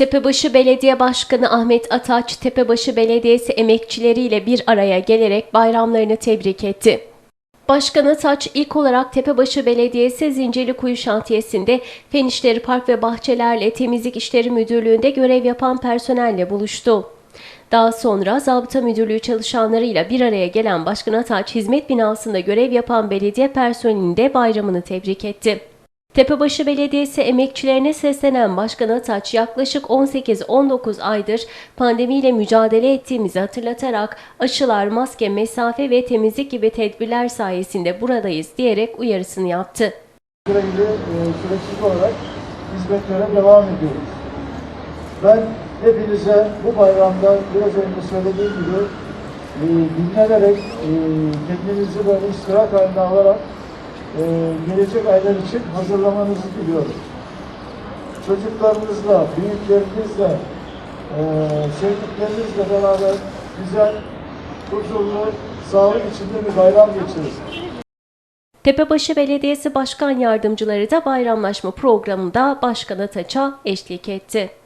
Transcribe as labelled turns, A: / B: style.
A: Tepebaşı Belediye Başkanı Ahmet Ataç, Tepebaşı Belediyesi emekçileriyle bir araya gelerek bayramlarını tebrik etti. Başkan Ataç ilk olarak Tepebaşı Belediyesi Zincirlikuyu Şantiyesi'nde Fen İşleri Park ve Bahçelerle Temizlik İşleri Müdürlüğü'nde görev yapan personelle buluştu. Daha sonra Zabıta Müdürlüğü çalışanlarıyla bir araya gelen Başkan Ataç, hizmet binasında görev yapan belediye personelinin de bayramını tebrik etti. Tepebaşı Belediyesi emekçilerine seslenen Başkan Ataç yaklaşık 18-19 aydır pandemiyle mücadele ettiğimizi hatırlatarak aşılar, maske, mesafe ve temizlik gibi tedbirler sayesinde buradayız diyerek uyarısını yaptı.
B: süreyle e, süreksiz olarak hizmetlere devam ediyoruz. Ben hepinize bu bayramda biraz önce söylediğim gibi e, dinlenerek e, kendinizi böyle istirahat haline alarak e, gelecek aylar için hazırlamanızı diliyorum. Çocuklarınızla, büyüklerinizle, e, sevdiklerinizle beraber güzel, huzurlu, sağlık içinde bir bayram geçirin.
A: Tepebaşı Belediyesi Başkan Yardımcıları da bayramlaşma programında Başkan Ataç'a eşlik etti.